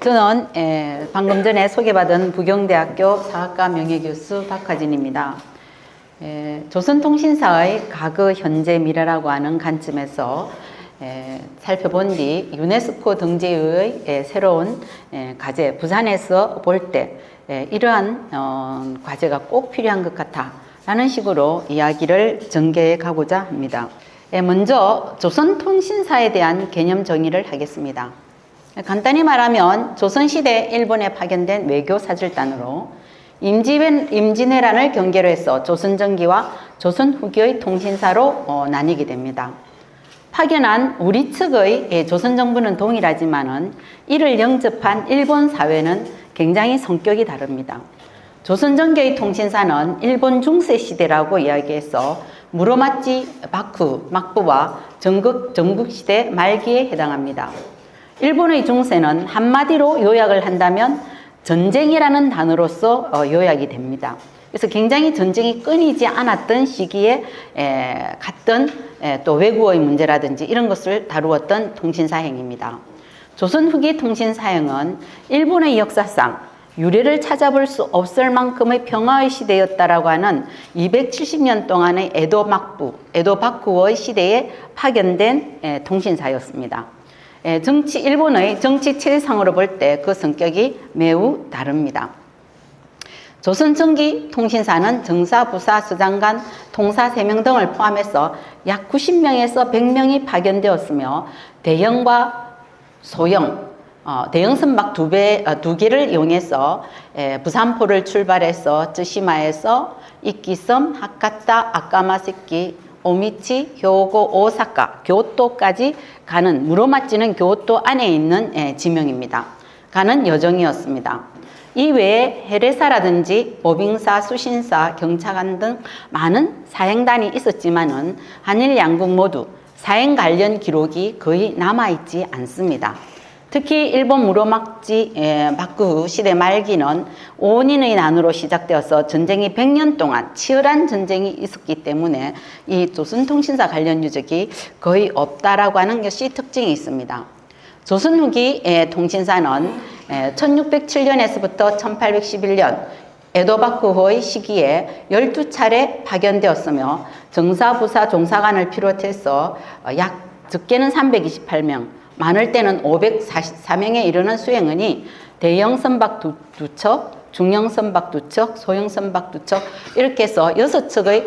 저는 에, 방금 전에 소개받은 부경대학교 사학과 명예교수 박하진입니다. 에, 조선통신사의 과거, 현재, 미래라고 하는 관점에서 에, 살펴본 뒤 유네스코 등재의 에, 새로운 에, 과제, 부산에서 볼때 이러한 어, 과제가 꼭 필요한 것 같아 라는 식으로 이야기를 전개해 가고자 합니다. 에, 먼저 조선통신사에 대한 개념 정의를 하겠습니다. 간단히 말하면 조선시대 일본에 파견된 외교 사절단으로 임진왜란을 경계로 해서 조선전기와 조선 후기의 통신사로 어, 나뉘게 됩니다. 파견한 우리 측의 예, 조선 정부는 동일하지만은 이를 영접한 일본 사회는 굉장히 성격이 다릅니다. 조선 전개의 통신사는 일본 중세 시대라고 이야기해서 무로마치 바쿠 막부와 전국 전국 시대 말기에 해당합니다. 일본의 중세는 한마디로 요약을 한다면 전쟁이라는 단어로서 어, 요약이 됩니다. 그래서 굉장히 전쟁이 끊이지 않았던 시기에 에, 갔던 에, 또 외국어의 문제라든지 이런 것을 다루었던 통신사행입니다. 조선 후기 통신사행은 일본의 역사상 유래를 찾아볼 수 없을 만큼의 평화의 시대였다라고 하는 270년 동안의 에도 막부, 에도 바쿠의 시대에 파견된 에, 통신사였습니다. 에, 정치 일본의 정치 체상으로 볼 때 그 성격이 매우 다릅니다. 조선전기 통신사는 정사, 부사, 수장관, 통사 3명 등을 포함해서 약 90명에서 100명이 파견되었으며 대형과 소형, 어, 대형 선박 두, 배, 어, 두 개를 이용해서 에, 부산포를 출발해서 쯔시마에서 이끼섬, 하카타, 아까마세키, 오미치, 효고, 오사카, 교토까지 가는 무로마치는 교토 안에 있는 에, 지명입니다. 가는 여정이었습니다. 이 외에 해례사라든지 모빙사, 수신사, 경차관 등 많은 사행단이 있었지만은 한일 양국 모두 사행 관련 기록이 거의 남아있지 않습니다. 특히 일본 무로막지 막구 시대 말기는 5년의 난으로 시작되어서 전쟁이 100년 동안 치열한 전쟁이 있었기 때문에 이 조선통신사 관련 유적이 거의 없다라고 하는 것이 특징이 있습니다. 조선 후기 통신사는 1607년에서부터 1811년 에도바쿠호의 시기에 12차례 파견되었으며 정사부사 종사관을 비롯해서 어, 약 적게는 328명, 많을 때는 544명에 이르는 수행원이 대형 선박 두, 두 척, 중형 선박 두 척, 소형 선박 두 척 이렇게 해서 여섯 척의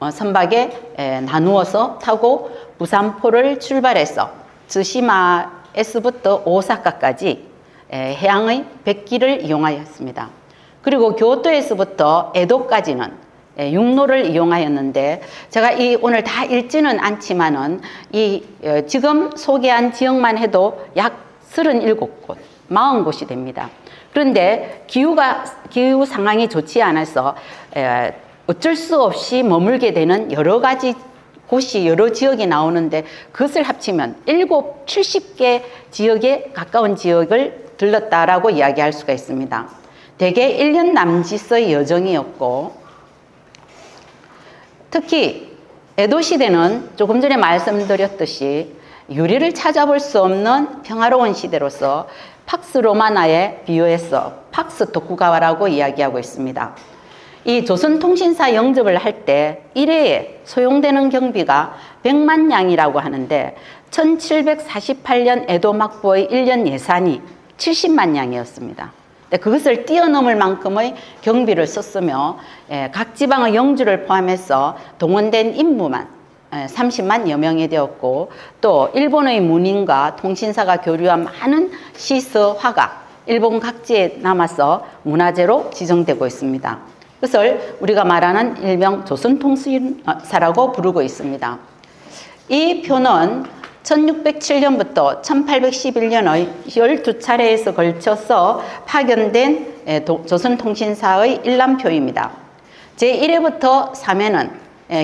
어, 선박에 나누어서 타고 부산포를 출발해서 즈시마에서부터 오사카까지 해양의 백기를 이용하였습니다. 그리고 교토에서부터 에도까지는 육로를 이용하였는데 제가 이 오늘 다 읽지는 않지만은 이 어, 지금 소개한 지역만 해도 약 37곳, 40곳이 됩니다. 그런데 기후가 기후 상황이 좋지 않아서 어쩔 수 없이 머물게 되는 여러 가지 곳이 여러 지역이 나오는데 그것을 합치면 7, 70개 지역에 가까운 지역을 들렀다라고 이야기할 수가 있습니다. 대개 1년 남짓의 여정이었고 특히 에도 시대는 조금 전에 말씀드렸듯이 유리를 찾아볼 수 없는 평화로운 시대로서 팍스 로마나에 비유해서 팍스 도쿠가와라고 이야기하고 있습니다. 이 조선통신사 영접을 할 때 1회에 소용되는 경비가 100만 양이라고 하는데 1748년 에도 막부의 1년 예산이 70만 양이었습니다. 그것을 뛰어넘을 만큼의 경비를 썼으며 예, 각 지방의 영주를 포함해서 동원된 인부만 30만 예, 여명이 되었고 또 일본의 문인과 통신사가 교류한 많은 시서 화가 일본 각지에 남아서 문화재로 지정되고 있습니다. 그것을 우리가 말하는 일명 조선통신사라고 부르고 있습니다. 이 표는 1607년부터 1811년의 12차례에서 걸쳐서 파견된 조선통신사의 일람표입니다. 제1회부터 3회는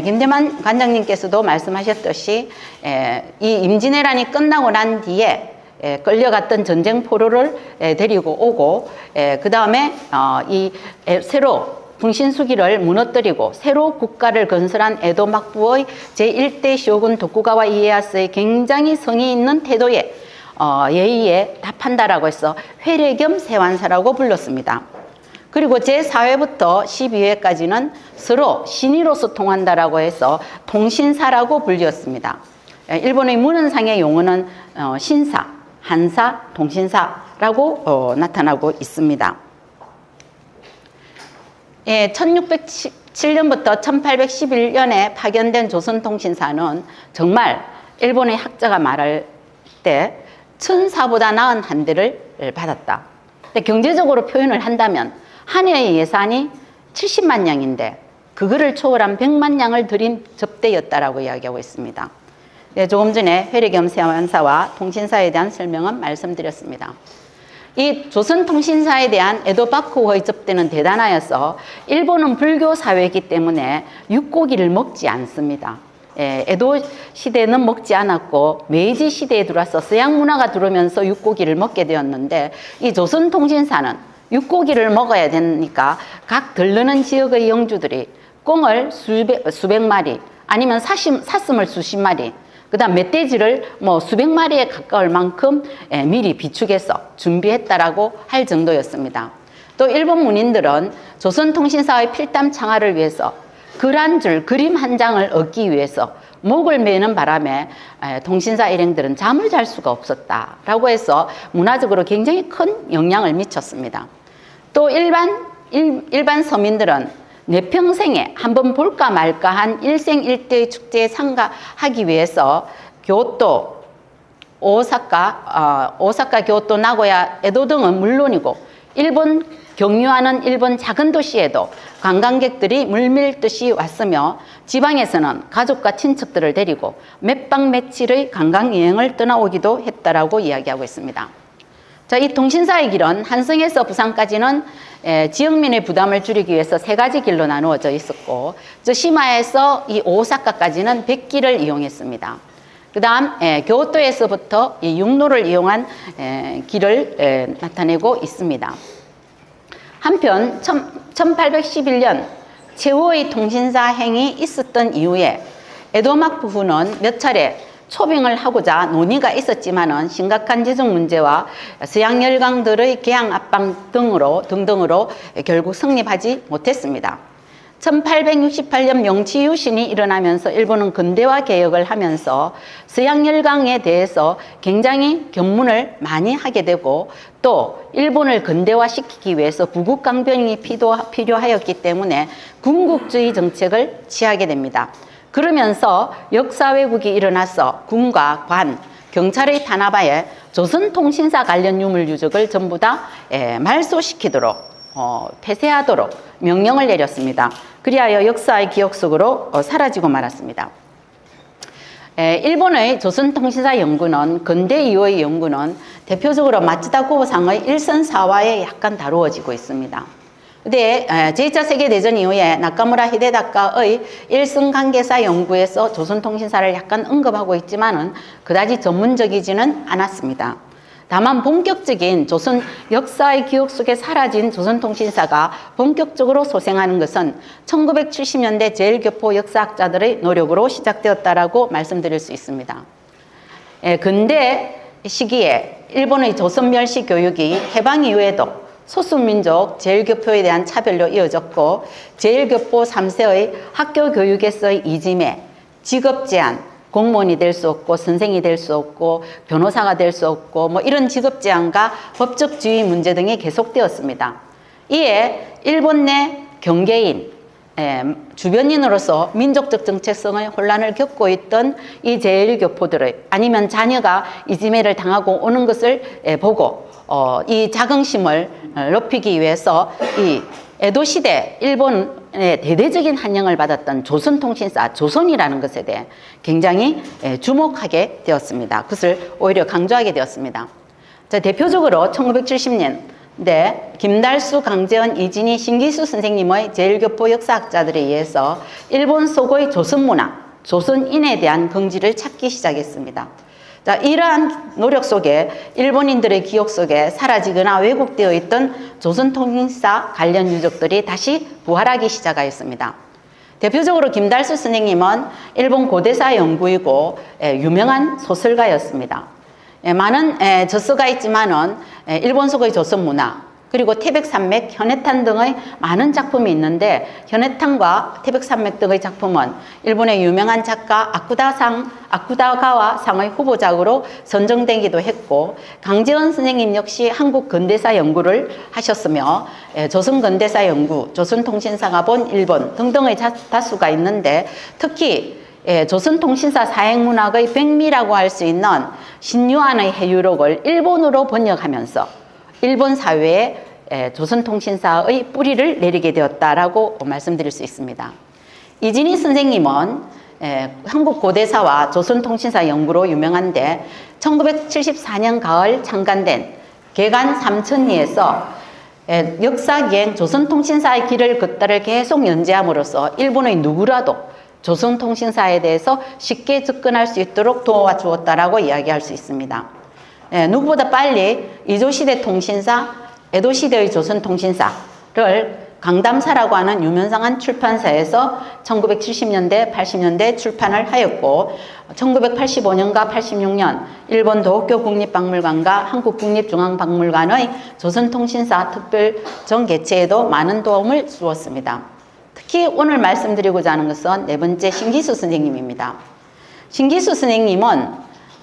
김대만 관장님께서도 말씀하셨듯이 이 임진왜란이 끝나고 난 뒤에 끌려갔던 전쟁 포로를 데리고 오고 그 다음에 어, 이 새로 궁신수기를 무너뜨리고 새로 국가를 건설한 에도 막부의 제1대 쇼군 도쿠가와 이에야스의 굉장히 성의 있는 태도에 어, 예의에 답한다라고 해서 회례 겸 세완사라고 불렀습니다. 그리고 제4회부터 12회까지는 서로 신의로서 통한다라고 해서 통신사라고 불렸습니다. 예, 일본의 문헌상의 용어는 어, 신사, 한사, 통신사라고 어, 나타나고 있습니다. 예, 1607년부터 1811년에 파견된 조선통신사는 정말 일본의 학자가 말할 때 천사보다 나은 한 대를 받았다. 근데 경제적으로 표현을 한다면 한 해의 예산이 70만 양인데 그거를 초월한 100만 양을 들인 접대였다라고 이야기하고 있습니다. 네, 조금 전에 회례겸 세완사와 통신사에 대한 설명은 말씀드렸습니다. 이 조선통신사에 대한 에도 바쿠호의 접대는 대단하여서 일본은 불교 사회이기 때문에 육고기를 먹지 않습니다. 예, 에도 시대는 먹지 않았고 메이지 시대에 들어와서 서양 문화가 들어오면서 육고기를 먹게 되었는데 이 조선통신사는 육고기를 먹어야 되니까 각 들르는 지역의 영주들이 꽁을 수백, 수백 마리 아니면 사심, 사슴을 수십 마리 그다음 멧돼지를 뭐 수백 마리에 가까울 만큼 예, 미리 비축해서 준비했다라고 할 정도였습니다. 또 일본 문인들은 조선통신사의 필담 창화를 위해서 글 한 줄, 그림 한 장을 얻기 위해서 목을 매는 바람에 예, 통신사 일행들은 잠을 잘 수가 없었다라고 해서 문화적으로 굉장히 큰 영향을 미쳤습니다. 또 일반 일, 일반 서민들은 내 평생에 한번 볼까 말까 한 일생일대의 축제에 참가하기 위해서 교토, 오사카, 어, 오사카, 교토, 나고야, 에도 등은 물론이고 일본 경유하는 일본 작은 도시에도 관광객들이 물밀듯이 왔으며 지방에서는 가족과 친척들을 데리고 몇박 며칠의 관광 여행을 떠나오기도 했다라고 이야기하고 있습니다. 자, 이 통신사의 길은 한성에서 부산까지는 에, 지역민의 부담을 줄이기 위해서 세 가지 길로 나누어져 있었고, 저 시마에서 이 오사카까지는 100길을 이용했습니다. 그 다음, 교토에서부터 이 육로를 이용한 에, 길을 에, 나타내고 있습니다. 한편, 1811년 최후의 통신사 행이 있었던 이후에 에도막 부부는 몇 차례 초빙을 하고자 논의가 있었지만은 심각한 재정 문제와 서양 열강들의 개항 압박 등으로 등등으로 결국 성립하지 못했습니다. 1868년 명치 유신이 일어나면서 일본은 근대화 개혁을 하면서 서양 열강에 대해서 굉장히 견문을 많이 하게 되고 또 일본을 근대화시키기 위해서 부국 강변이 필요하였기 때문에 군국주의 정책을 취하게 됩니다. 그러면서 역사 왜곡이 일어나서 군과 관, 경찰의 탄압하에 조선통신사 관련 유물 유적을 전부 다 예, 말소시키도록 어, 폐쇄하도록 명령을 내렸습니다. 그리하여 역사의 기억 속으로 어, 사라지고 말았습니다. 에, 일본의 조선통신사 연구는 근대 이후의 연구는 대표적으로 마츠다 고보상의 일선사화에 약간 다루어지고 있습니다. 근데 제2차 세계대전 이후에 나카무라 히데다카의 일승 관계사 연구에서 조선통신사를 약간 언급하고 있지만은 그다지 전문적이지는 않았습니다. 다만 본격적인 조선 역사의 기억 속에 사라진 조선통신사가 본격적으로 소생하는 것은 1970년대 제일교포 역사학자들의 노력으로 시작되었다라고 말씀드릴 수 있습니다. 예, 근대 시기에 일본의 조선 멸시 교육이 해방 이후에도 소수민족 제일교포에 대한 차별로 이어졌고 제일교포 3세의 학교 교육에서의 이짐에 직업 제한, 공무원이 될 수 없고 선생이 될 수 없고 변호사가 될 수 없고 뭐 이런 직업 제한과 법적 지위 문제 등이 계속되었습니다. 이에 일본 내 경계인 에, 주변인으로서 민족적 정체성의 혼란을 겪고 있던 이 제일교포들의 아니면 자녀가 이지매를 당하고 오는 것을 에, 보고 어, 이 자긍심을 높이기 위해서 이 에도 시대 일본의 대대적인 환영을 받았던 조선통신사 조선이라는 것에 대해 굉장히 주목하게 되었습니다. 그것을 오히려 강조하게 되었습니다. 자, 대표적으로 1970년 네, 김달수, 강재원, 이진희, 신기수 선생님의 제일교포 역사학자들에 의해서 일본 속의 조선문화, 조선인에 대한 긍지를 찾기 시작했습니다. 자, 이러한 노력 속에 일본인들의 기억 속에 사라지거나 왜곡되어 있던 조선 통일사 관련 유적들이 다시 부활하기 시작하였습니다. 대표적으로 김달수 선생님은 일본 고대사 연구이고 예, 유명한 소설가였습니다. 예, 많은 예, 젖소가 있지만은 예, 일본 속의 조선 문화 그리고 태백산맥, 현해탄 등의 많은 작품이 있는데 현해탄과 태백산맥 등의 작품은 일본의 유명한 작가 아쿠다상, 아쿠다가와 상의 후보작으로 선정되기도 했고 강재원 선생님 역시 한국 근대사 연구를 하셨으며 예, 조선 근대사 연구, 조선통신사가 본 일본 등등의 자- 다수가 있는데 특히 예, 조선통신사 사행문학의 백미라고 할 수 있는 신유한의 해유록을 일본어로 번역하면서 일본 사회에 예, 조선통신사의 뿌리를 내리게 되었다라고 말씀드릴 수 있습니다. 이진희 선생님은 예, 한국 고대사와 조선통신사 연구로 유명한데 1974년 가을 창간된 개간 삼천리에서 예, 역사기행 조선통신사의 길을 걷다를 계속 연재함으로써 일본의 누구라도 조선통신사에 대해서 쉽게 접근할 수 있도록 도와주었다라고 이야기할 수 있습니다. 예, 누구보다 빨리 이조시대 통신사, 에도시대의 조선통신사를 강담사라고 하는 유명상한 출판사에서 1970년대, 80년대 출판을 하였고 1985년과 86년 일본 도쿄 국립박물관과 한국 국립중앙박물관의 조선통신사 특별전 개최에도 많은 도움을 주었습니다. 특히 오늘 말씀드리고자 하는 것은 네 번째 신기수 선생님입니다. 신기수 선생님은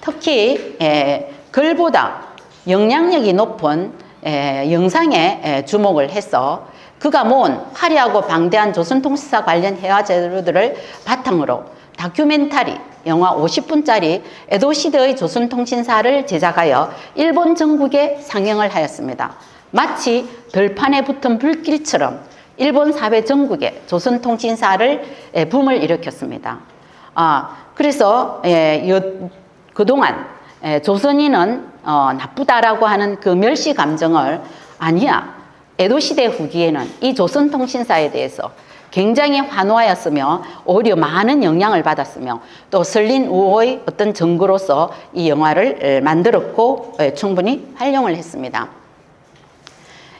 특히 에, 글보다 영향력이 높은 에, 영상에 에, 주목을 해서 그가 모은 화려하고 방대한 조선통신사 관련 회화 자료들을 바탕으로 다큐멘터리 영화 50분짜리 에도시대의 조선통신사를 제작하여 일본 전국에 상영을 하였습니다. 마치 들판에 붙은 불길처럼 일본 사회 전국에 조선통신사를 에, 붐을 일으켰습니다. 아, 그래서 예, 여, 그동안 예, 조선인은 어, 나쁘다라고 하는 그 멸시 감정을 아니야. 에도 시대 후기에는 이 조선 통신사에 대해서 굉장히 환호하였으며 오히려 많은 영향을 받았으며 또 설린 우호의 어떤 증거로서 이 영화를 에, 만들었고 에, 충분히 활용을 했습니다.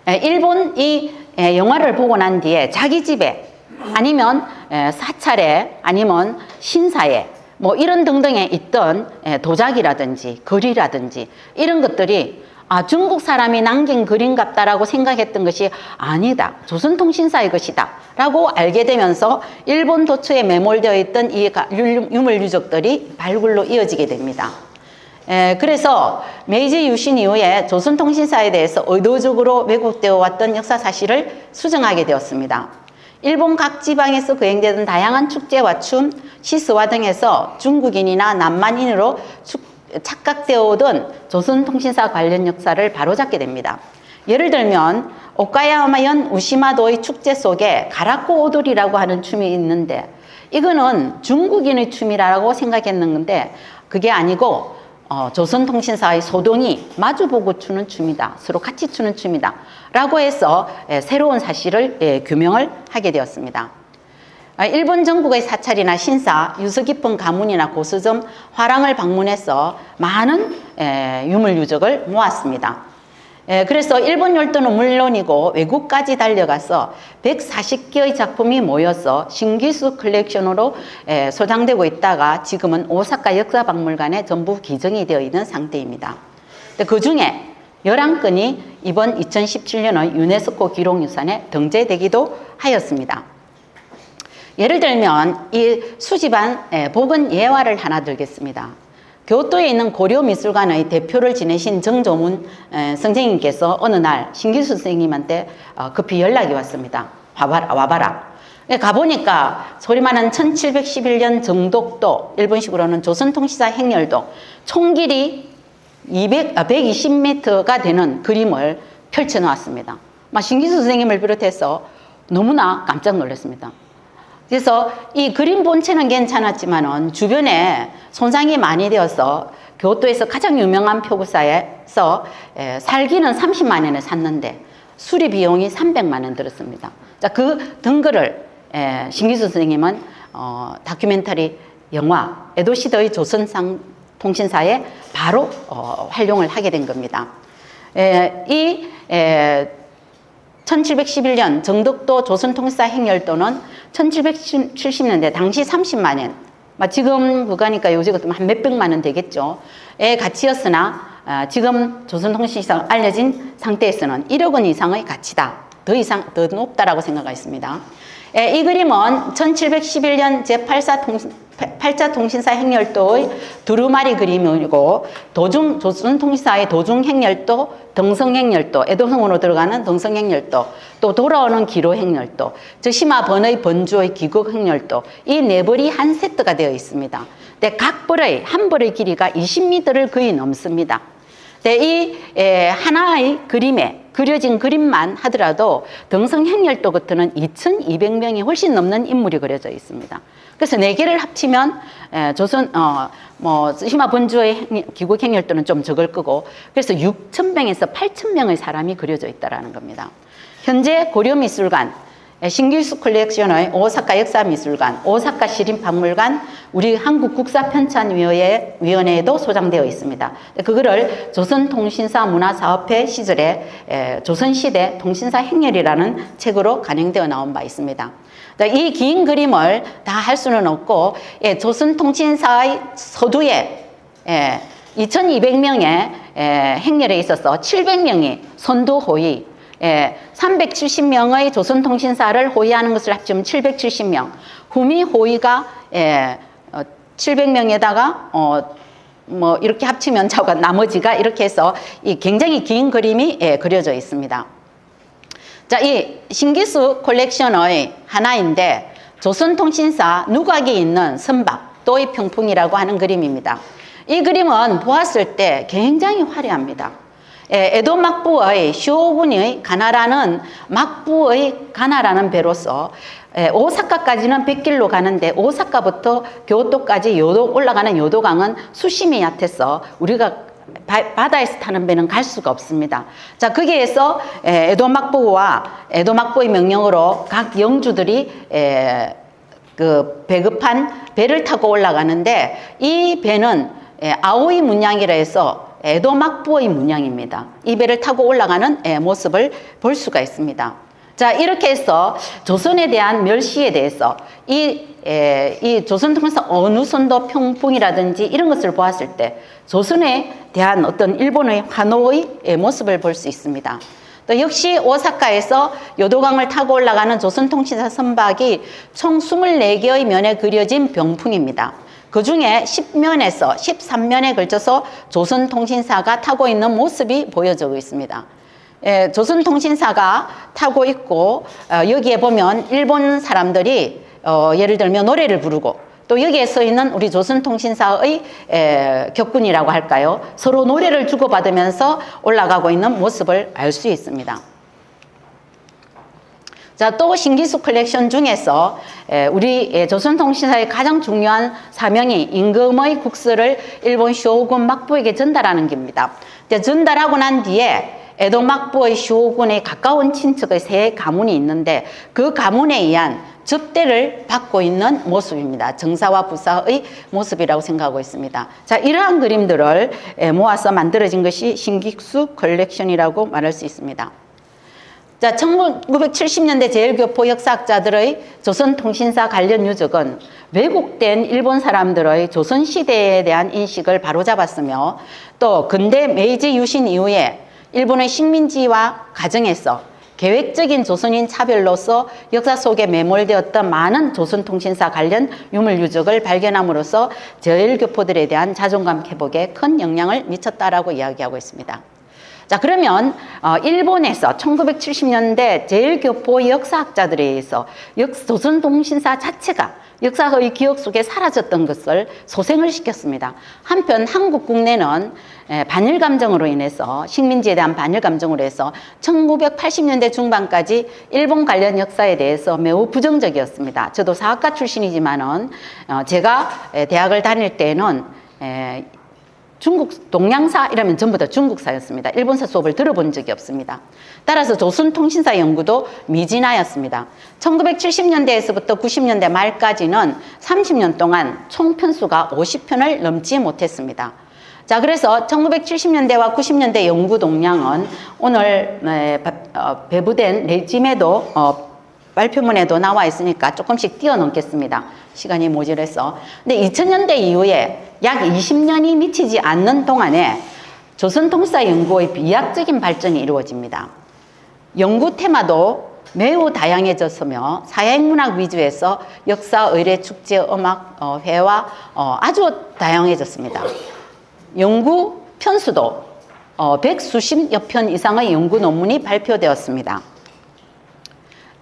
에, 일본 이 에, 영화를 보고 난 뒤에 자기 집에 아니면 에, 사찰에 아니면 신사에 뭐 이런 등등에 있던 에, 도자기라든지 글이라든지 이런 것들이 아, 중국 사람이 남긴 글인 같다라고 생각했던 것이 아니다. 조선통신사의 것이다. 라고 알게 되면서 일본 도처에 매몰되어 있던 이 유물 유적들이 발굴로 이어지게 됩니다. 에, 그래서 메이지 유신 이후에 조선통신사에 대해서 의도적으로 왜곡되어 왔던 역사 사실을 수정하게 되었습니다. 일본 각 지방에서 거행되던 다양한 축제와 춤, 시스와 등에서 중국인이나 남만인으로 축- 착각되어 오던 조선통신사 관련 역사를 바로잡게 됩니다. 예를 들면 오카야마현 우시마도의 축제 속에 가라코 오돌이라고 하는 춤이 있는데 이거는 중국인의 춤이라고 생각했는데 그게 아니고 어, 조선통신사의 소동이 마주보고 추는 춤이다. 서로 같이 추는 춤이다. 라고 해서 예, 새로운 사실을 예, 규명을 하게 되었습니다. 아, 일본 전국의 사찰이나 신사, 유서 깊은 가문이나 고수점, 화랑을 방문해서 많은 에, 유물 유적을 모았습니다. 에, 그래서 일본 열도는 물론이고 외국까지 달려가서 140개의 작품이 모여서 신기수 컬렉션으로 에, 소장되고 있다가 지금은 오사카 역사박물관에 전부 기증이 되어 있는 상태입니다. 그 중에 11건이 이번 2017년의 유네스코 기록유산에 등재되기도 하였습니다. 예를 들면 이 수집한 예, 복은 예화를 하나 들겠습니다. 교토에 있는 고려미술관의 대표를 지내신 정조문 에, 선생님께서 어느 날 신기수 선생님한테 어, 급히 연락이 왔습니다. 와봐라, 와봐라. 예, 가보니까 소리만한 1711년 정독도, 일본식으로는 조선통치사 행렬도 총길이 200, 아, 120m가 되는 그림을 펼쳐 놓았습니다. 막 신기수 선생님을 비롯해서 너무나 깜짝 놀랐습니다. 그래서 이 그림 본체는 괜찮았지만은 주변에 손상이 많이 되어서 교토에서 가장 유명한 표구사에서 에, 살기는 30만 원에 샀는데 수리 비용이 300만 원 들었습니다. 자, 그 등글을 에, 신기수 선생님은 어, 다큐멘터리 영화 에도시더의 조선상 통신사에 바로 어, 활용을 하게 된 겁니다. 에, 이 에, 1711년 정덕도 조선통사 행렬도는 1770년대 당시 30만 원, 막 지금 그거니까 요즘 한 몇백만 원 되겠죠. 의 가치였으나 아, 지금 조선통신사가 알려진 상태에서는 1억 원 이상의 가치다. 더 이상 더 높다라고 생각하겠습니다. 예, 이 그림은 1711년 제8사 통 신, 8자 통신사 행렬도의 두루마리 그림이고 도중 조선 통신사의 도중 행렬도, 등성 행렬도, 애도성으로 들어가는 등성 행렬도, 또 돌아오는 기로 행렬도, 즉 심화번의 번주의 기국 행렬도 이 네 벌이 한 세트가 되어 있습니다. 근데 각 벌의 한 벌의 길이가 20m를 거의 넘습니다. 네, 이 에, 하나의 그림에 그려진 그림만 하더라도 등성 행렬도 같은 2,200명이 훨씬 넘는 인물이 그려져 있습니다. 그래서 네 개를 합치면 에, 조선 어뭐 시마 본주의 행- 기국 행렬도는 좀 적을 거고 그래서 6,000명에서 8,000명의 사람이 그려져 있다라는 겁니다. 현재 고려 미술관 예, 신길수 컬렉션의 오사카 역사미술관, 오사카 시립박물관, 우리 한국국사편찬위원회 위원회에도 소장되어 있습니다. 그거를 조선통신사 문화사업회 시절에 에, 조선시대 통신사 행렬이라는 책으로 간행되어 나온 바 있습니다. 이 긴 그림을 다 할 수는 없고 예, 조선통신사의 서두에 예, 2,200명의 예, 행렬에 있어서 700명이 선두 호위, 예, 370명의 조선통신사를 호위하는 것을 합치면 770명, 후미 호위가 예, 어, 700명에다가 어, 뭐 이렇게 합치면 저가 나머지가 이렇게 해서 이 굉장히 긴 그림이 예, 그려져 있습니다. 자, 이 신기수 콜렉션의 하나인데 조선통신사 누각이 있는 선박 또이 평풍이라고 하는 그림입니다. 이 그림은 보았을 때 굉장히 화려합니다. 예, 에도 막부의 쇼군의 가나라는 막부의 가나라는 배로서 예, 오사카까지는 100길로 가는데 오사카부터 교토까지 요도 올라가는 요도강은 수심이 얕아서 우리가 바, 바다에서 타는 배는 갈 수가 없습니다. 자, 거기에서 에, 에도 막부와 에도 막부의 명령으로 각 영주들이 에, 그 배급한 배를 타고 올라가는데 이 배는 에, 아오이 문양이라 해서 에도 막부의 문양입니다. 이 배를 타고 올라가는 에, 모습을 볼 수가 있습니다. 자, 이렇게 해서 조선에 대한 멸시에 대해서 이, 에, 이 조선통사 어느 선도 평풍이라든지 이런 것을 보았을 때 조선에 대한 어떤 일본의 환호의 에, 모습을 볼 수 있습니다. 또 역시 오사카에서 요도강을 타고 올라가는 조선통신사 선박이 총 24개의 면에 그려진 병풍입니다. 그 중에 10면에서 13면에 걸쳐서 조선통신사가 타고 있는 모습이 보여지고 있습니다. 예, 조선통신사가 타고 있고 어, 여기에 보면 일본 사람들이 어, 예를 들면 노래를 부르고 또 여기에 써 있는 우리 조선통신사의 에, 격군이라고 할까요? 서로 노래를 주고받으면서 올라가고 있는 모습을 알 수 있습니다. 자, 또 신기수 컬렉션 중에서 에, 우리 에, 조선통신사의 가장 중요한 사명이 임금의 국서를 일본 쇼군 막부에게 전달하는 겁니다. 이제 전달하고 난 뒤에 에도 막부의 쇼군에 가까운 친척의 세 가문이 있는데 그 가문에 의한 접대를 받고 있는 모습입니다. 정사와 부사의 모습이라고 생각하고 있습니다. 자, 이러한 그림들을 에, 모아서 만들어진 것이 신기수 컬렉션이라고 말할 수 있습니다. 자, 1970년대 제일교포 역사학자들의 조선통신사 관련 유적은 왜곡된 일본 사람들의 조선시대에 대한 인식을 바로잡았으며 또 근대 메이지 유신 이후에 일본의 식민지화 과정에서 계획적인 조선인 차별로서 역사 속에 매몰되었던 많은 조선통신사 관련 유물 유적을 발견함으로써 제일교포들에 대한 자존감 회복에 큰 영향을 미쳤다라고 이야기하고 있습니다. 자 그러면 어, 일본에서 1970년대 제일 교포 역사학자들에 의해서 역, 조선통신사 자체가 역사의 기억 속에 사라졌던 것을 소생을 시켰습니다. 한편 한국 국내는 에, 반일 감정으로 인해서 식민지에 대한 반일 감정으로 해서 1980년대 중반까지 일본 관련 역사에 대해서 매우 부정적이었습니다. 저도 사학과 출신이지만은 어, 제가 에, 대학을 다닐 때는 에, 중국 동양사 이라면 전부 다 중국사였습니다. 일본사 수업을 들어본 적이 없습니다. 따라서 조선통신사 연구도 미진하였습니다. 1970년대에서부터 90년대 말까지는 30년 동안 총 편수가 50편을 넘지 못했습니다. 자, 그래서 1970년대와 90년대 연구 동향은 오늘 에, 바- 어, 배부된 레짐에도 어, 발표문에도 나와 있으니까 조금씩 뛰어넘겠습니다. 시간이 모자라서. 근데 2000년대 이후에 약 20년이 미치지 않는 동안에 조선통사 연구의 비약적인 발전이 이루어집니다. 연구 테마도 매우 다양해졌으며 사회문학 위주에서 역사, 의례, 축제, 음악, 어, 회화 어, 아주 다양해졌습니다. 연구 편수도 어, 1수십 여 편 이상의 연구 논문이 발표되었습니다.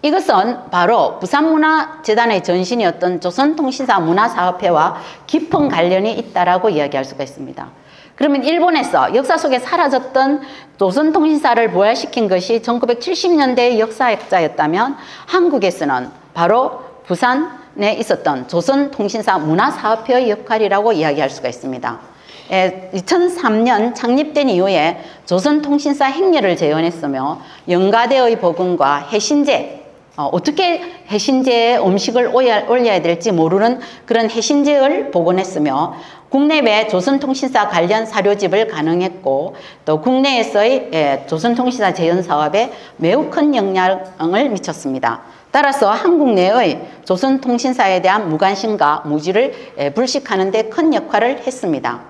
이것은 바로 부산문화재단의 전신이었던 조선통신사 문화사업회와 깊은 관련이 있다라고 이야기할 수가 있습니다. 그러면 일본에서 역사 속에 사라졌던 조선통신사를 부활시킨 것이 1970년대의 역사학자였다면 한국에서는 바로 부산에 있었던 조선통신사 문화사업회의 역할이라고 이야기할 수가 있습니다. 2003년 창립된 이후에 조선통신사 행렬을 재현했으며 영가대의 복음과 해신제 어, 어떻게 해신제에 음식을 올려야, 올려야 될지 모르는 그런 해신제를 복원했으며 국내외 조선통신사 관련 사료집을 가능했고 또 국내에서의 예, 조선통신사 재현 사업에 매우 큰 영향을 미쳤습니다. 따라서 한국 내의 조선통신사에 대한 무관심과 무지를 예, 불식하는 데 큰 역할을 했습니다.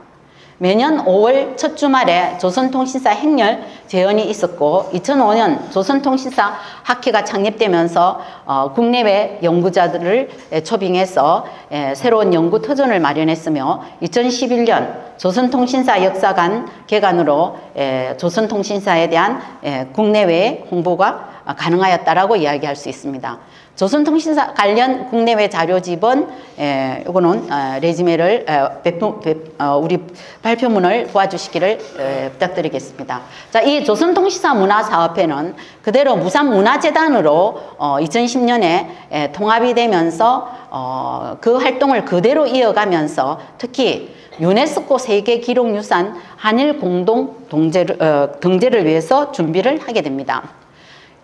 매년 5월 첫 주말에 조선통신사 행렬 재현이 있었고 2005년 조선통신사 학회가 창립되면서 어, 국내외 연구자들을 에, 초빙해서 에, 새로운 연구 터전을 마련했으며 2011년 조선통신사 역사관 개관으로 에, 조선통신사에 대한 에, 국내외 홍보가 가능하였다라고 이야기할 수 있습니다. 조선통신사 관련 국내외 자료 집은 에, 요거는 어, 레지메를 어, 배포, 배, 어, 우리 발표문을 도와주시기를 에, 부탁드리겠습니다. 자, 이 조선통신사 문화사업회는 그대로 무산문화재단으로 어, 2010년에 에, 통합이 되면서 어, 그 활동을 그대로 이어가면서 특히 유네스코 세계 기록 유산 한일 공동 동제를, 어, 등재를 위해서 준비를 하게 됩니다.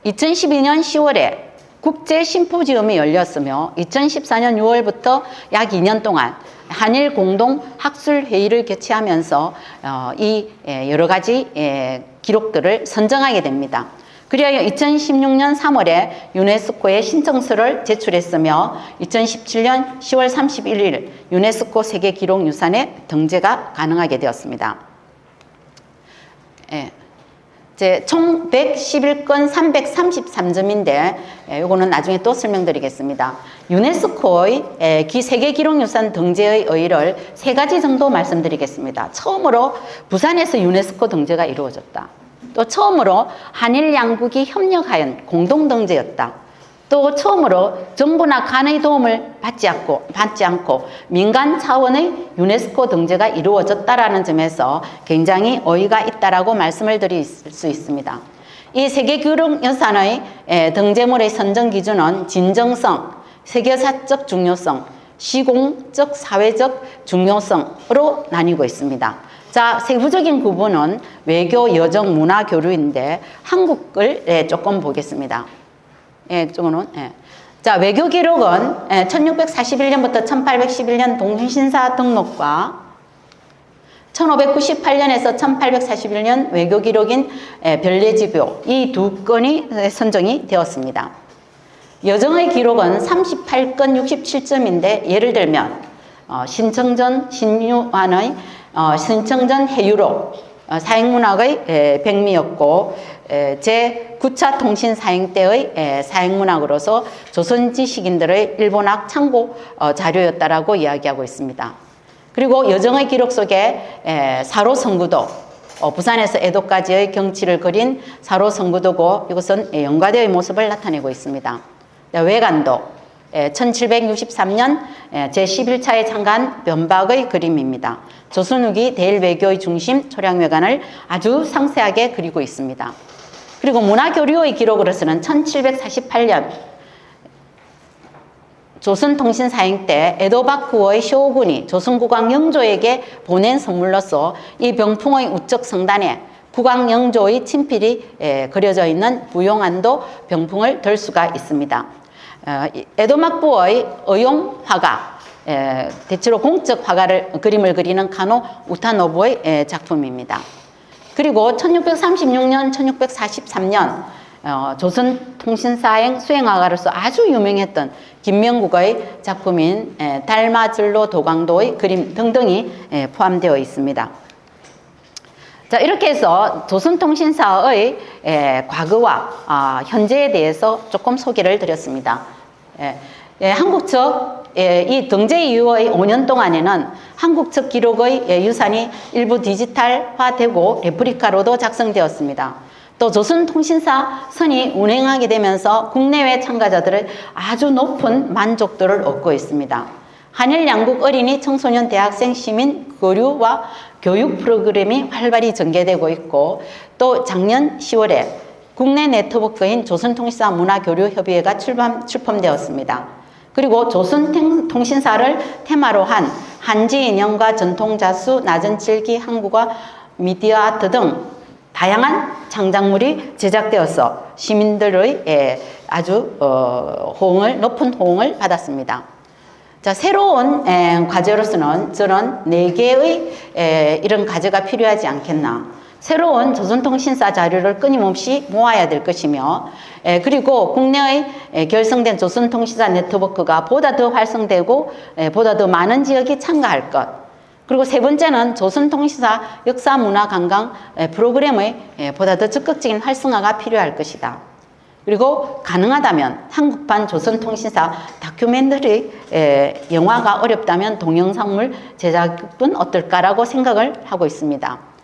2012년 10월에 국제 심포지움이 열렸으며 2014년 6월부터 약 2년 동안 한일 공동 학술 회의를 개최하면서 어, 이 예, 여러 가지 예, 기록들을 선정하게 됩니다. 그리하여 2016년 3월에 유네스코에 신청서를 제출했으며 2017년 10월 31일 유네스코 세계 기록 유산에 등재가 가능하게 되었습니다. 예. 이제 총 111건 333점인데 이거는 나중에 또 설명드리겠습니다. 유네스코의 에, 기 세계 기록 유산 등재의 의의를 세 가지 정도 말씀드리겠습니다. 처음으로 부산에서 유네스코 등재가 이루어졌다. 또 처음으로 한일 양국이 협력하여 공동 등재였다. 또 처음으로 정부나 간의 도움을 받지 않고, 받지 않고 민간 차원의 유네스코 등재가 이루어졌다라는 점에서 굉장히 어이가 있다라고 말씀을 드릴 수 있습니다. 이 세계교육유산의 등재물의 선정 기준은 진정성, 세계사적 중요성, 시공적, 사회적 중요성으로 나뉘고 있습니다. 자, 세부적인 구분은 외교, 여정, 문화, 교류인데 한국을 조금 보겠습니다. 예, 쪽은 예. 자, 외교 기록은 예, 1641년부터 1811년 동신사 등록과 1598년에서 1841년 외교 기록인 예, 별례지교 이 두 건이 선정이 되었습니다. 여정의 기록은 38건 67점인데 예를 들면 어, 신청전 신유환의 어, 신청전 해유록 어, 사행문학의 에, 백미였고 제 9차 통신 사행 때의 사행 문학으로서 조선 지식인들의 일본학 참고 어, 자료였다라고 이야기하고 있습니다. 그리고 여정의 기록 속에 사로 성구도 어, 부산에서 에도까지의 경치를 그린 사로 성구도고 이것은 영가대의 모습을 나타내고 있습니다. 외관도 1763년 제11차에 창간 변박의 그림입니다. 조선 후기 대일 외교의 중심 초량외관을 아주 상세하게 그리고 있습니다. 그리고 문화교류의 기록으로서는 1748년 조선통신 사행 때 에도바쿠의 쇼군이 조선국왕 영조에게 보낸 선물로서 이 병풍의 우측 성단에 국왕 영조의 친필이 그려져 있는 부용안도 병풍을 들 수가 있습니다. 어, 에도막부의 의용 화가 대체로 공적 화가를 그림을 그리는 카노 우타노부의 작품입니다. 그리고 1636년, 1643년 어, 조선통신사행 수행화가로서 아주 유명했던 김명국의 작품인 에, 달마즐로 도강도의 그림 등등이 에, 포함되어 있습니다. 자, 이렇게 해서 조선통신사의 에, 과거와 아, 현재에 대해서 조금 소개를 드렸습니다. 예, 예, 한국 측, 예, 이 등재 이후의 5년 동안에는 한국 측 기록의 예, 유산이 일부 디지털화되고 레프리카로도 작성되었습니다. 또 조선통신사 선이 운행하게 되면서 국내외 참가자들의 아주 높은 만족도를 얻고 있습니다. 한일 양국 어린이 청소년 대학생 시민 교류와 교육 프로그램이 활발히 전개되고 있고 또 작년 10월에 국내 네트워크인 조선통신사 문화교류협의회가 출범, 출범되었습니다. 그리고 조선통신사를 테마로 한 한지 인형과 전통자수, 낮은 칠기, 한국어, 미디어 아트 등 다양한 창작물이 제작되어서 시민들의 예, 아주 어, 호응을 높은 호응을 받았습니다. 자, 새로운 에, 과제로서는 저는 네 개의 에, 이런 과제가 필요하지 않겠나. 새로운 조선통신사 자료를 끊임없이 모아야 될 것이며, 에, 그리고 국내의 에, 결성된 조선통신사 네트워크가 보다 더 활성되고, 에, 보다 더 많은 지역이 참가할 것. 그리고 세 번째는 조선통신사 역사 문화 관광 에, 프로그램의 에, 보다 더 적극적인 활성화가 필요할 것이다. 그리고 가능하다면 한국판 조선통신사 다큐멘터리 에, 영화가 어렵다면 동영상물 제작은 어떨까라고 생각을 하고 있습니다.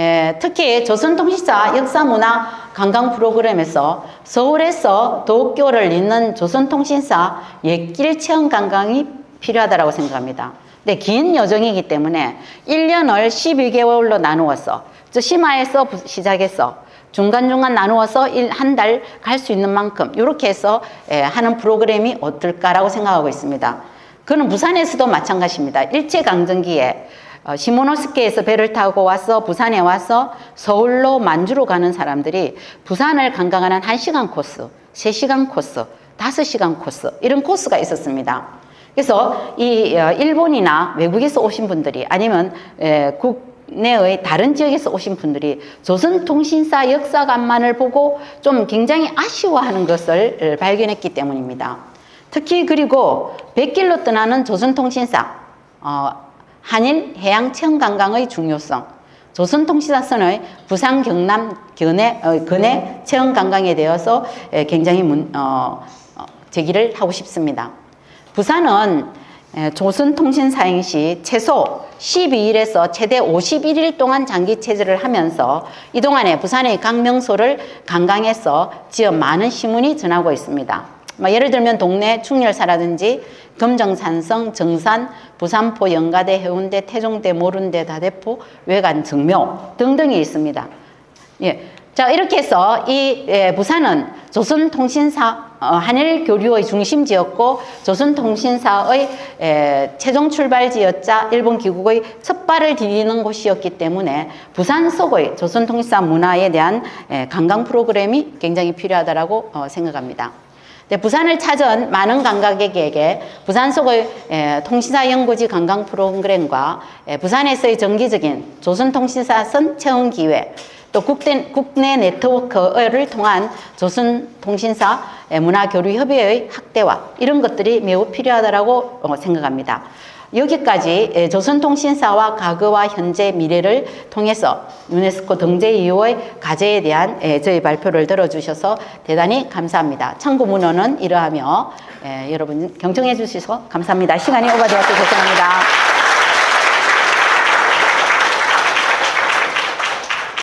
에, 특히 조선통신사 역사문화 관광 프로그램에서 서울에서 도쿄를 잇는 조선통신사 옛길 체험 관광이 필요하다고 생각합니다. 네, 긴 여정이기 때문에 1년을 12개월로 나누어서 저 심화에서 부- 시작해서 중간중간 나누어서 한 달 갈 수 있는 만큼 이렇게 해서 예, 하는 프로그램이 어떨까라고 생각하고 있습니다. 그는 부산에서도 마찬가지입니다. 일제강점기에 어, 시모노스케에서 배를 타고 와서 부산에 와서 서울로 만주로 가는 사람들이 부산을 관광하는 1시간 코스, 3시간 코스, 5시간 코스 이런 코스가 있었습니다. 그래서 이 어, 일본이나 외국에서 오신 분들이 아니면 에, 국내의 다른 지역에서 오신 분들이 조선통신사 역사관만을 보고 좀 굉장히 아쉬워하는 것을 발견했기 때문입니다. 특히 그리고 100길로 떠나는 조선통신사 어, 한일 해양 체험 관광의 중요성 조선통신사선의 부산 경남 견해, 어, 근해 체험 관광에 대해서 에, 굉장히 문, 어, 어, 제기를 하고 싶습니다. 부산은 에, 조선통신 사행 시 최소 12일에서 최대 51일 동안 장기 체제를 하면서 이 동안에 부산의 각 명소를 관광해서 지역 많은 신문이 전하고 있습니다. 뭐 예를 들면 동네 충렬사라든지 금정산성, 정산, 부산포, 영가대, 해운대, 태종대, 모른대, 다대포, 외관, 정묘 등등이 있습니다. 예. 자, 이렇게 해서 이 예, 부산은 조선통신사 어, 한일 교류의 중심지였고 조선통신사의 에, 최종 출발지였자 일본 기국의 첫 발을 디디는 곳이었기 때문에 부산 속의 조선통신사 문화에 대한 에, 관광 프로그램이 굉장히 필요하다라고 어, 생각합니다. 네, 부산을 찾은 많은 관광객에게 부산 속의 에, 통신사 연구지 관광 프로그램과 에, 부산에서의 정기적인 조선통신사 선 체험 기회 또 국대, 국내 네트워크를 통한 조선통신사 에, 문화교류협의회의 확대화 이런 것들이 매우 필요하다고 어, 생각합니다. 여기까지 에, 조선통신사와 과거와 현재 미래를 통해서 유네스코 등재 이후의 과제에 대한 에, 저희 발표를 들어주셔서 대단히 감사합니다. 참고 문헌은 이러하며 에, 여러분 경청해 주셔서 감사합니다. 시간이 오버되어서 죄송합니다.